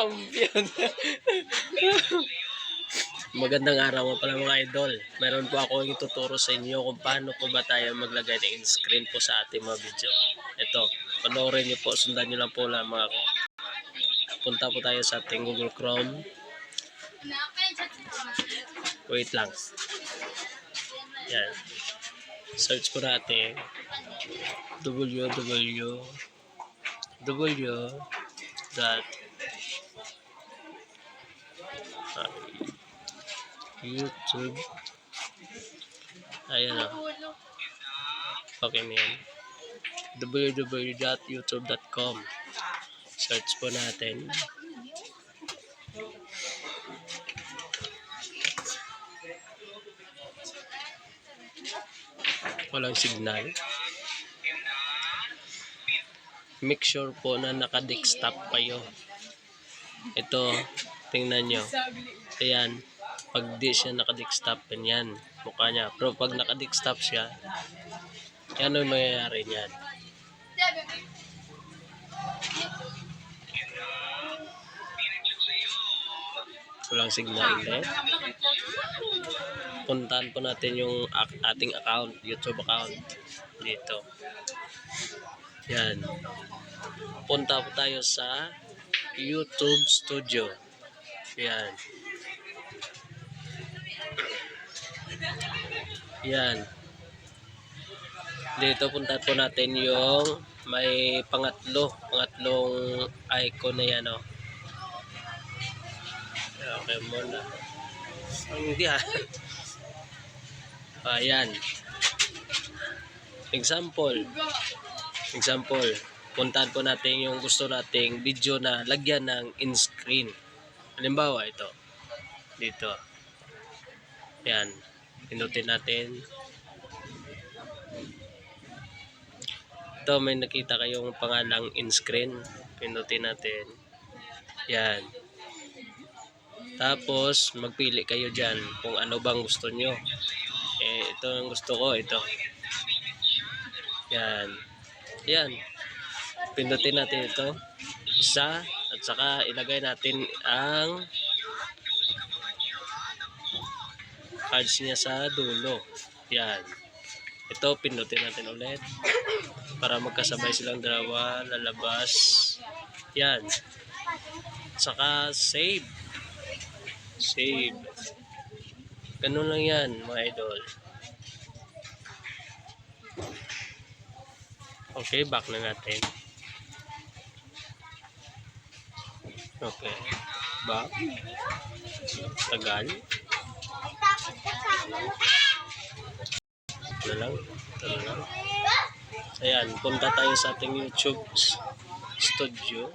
Champion. Magandang araw po pala mga idol. Meron po ako ituturo sa inyo kung paano po ba tayo maglagay ng in-screen po sa ating mga video. Ito, panoorin niyo po, sundan niyo lang po lamang ako. Punta po tayo sa ating Google Chrome. Wait lang. Yan. Search po natin www w dot YouTube. Ayan o okay na yan www.youtube.com search po natin. Walang signal. Make sure po na naka-desktop kayo. Ito tingnan nyo. Ayan. Pag di siya naka-desktop ganyan. Mukha niya. Pero pag naka-desktop siya yan ang mangyayari niyan. Walang signal ulit puntahan po natin yung ating account youtube account. Dito. Yan. Punta po tayo sa YouTube Studio. Yan. Yan. Dito punta po natin yung may pangatlo, pangatlong icon na yan, oh. Okay muna. Hindi ah. Ayan. Example. Example, puntahan po natin yung gusto nating video na lagyan ng in-screen. Halimbawa, ito. Dito. Yan. Pinutin natin. Ito, may nakita kayong pangalang in-screen. Pinutin natin. Yan. Tapos, magpili kayo dyan kung ano bang gusto nyo. Eh, ito ang gusto ko. Ito. Yan. Yan. Pindutin natin ito. Isa. At saka ilagay natin ang cards niya sa dulo. Yan. Ito, pindutin natin ulit. Para magkasabay silang dalawa. Lalabas. Yan. At saka save. Save. Ganun lang yan, mga idol. Okay, back na natin. Okay. Back. Tagal. Na lang. Na lang. Ayan, punta tayo sa ating YouTube studio.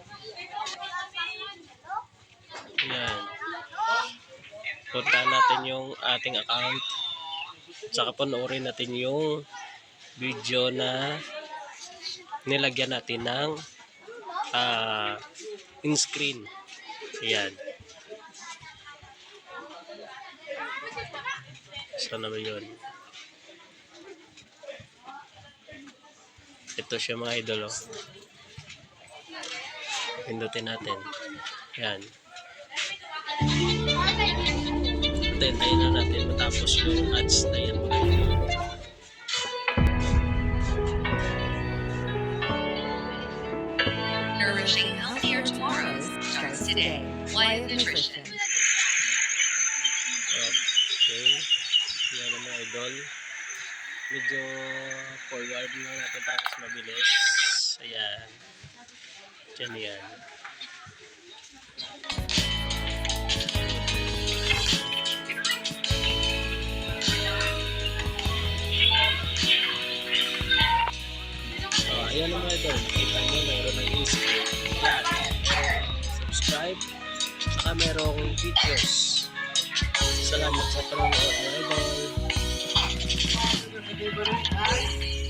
Ayan. Punta natin yung ating account. Saka panoorin natin yung video na nilagyan natin ng ah, in-screen. Ayan. Saan naman yun? Ito siya mga idol. Oh. Pindutin natin. Ayan. Hintayin na natin matapos yung ads na yan. Nourishing starts today. Life Nutrition. Okay. Yan ang mga idol. Medyo forward lang natin para mas mabilis. Ayan. Diyan yan. Oh, ayan ang mga idol. Kita nyo, mayroon ng in-screen. Subscribe. Saka merong videos. Salamat sa panonood mga idol.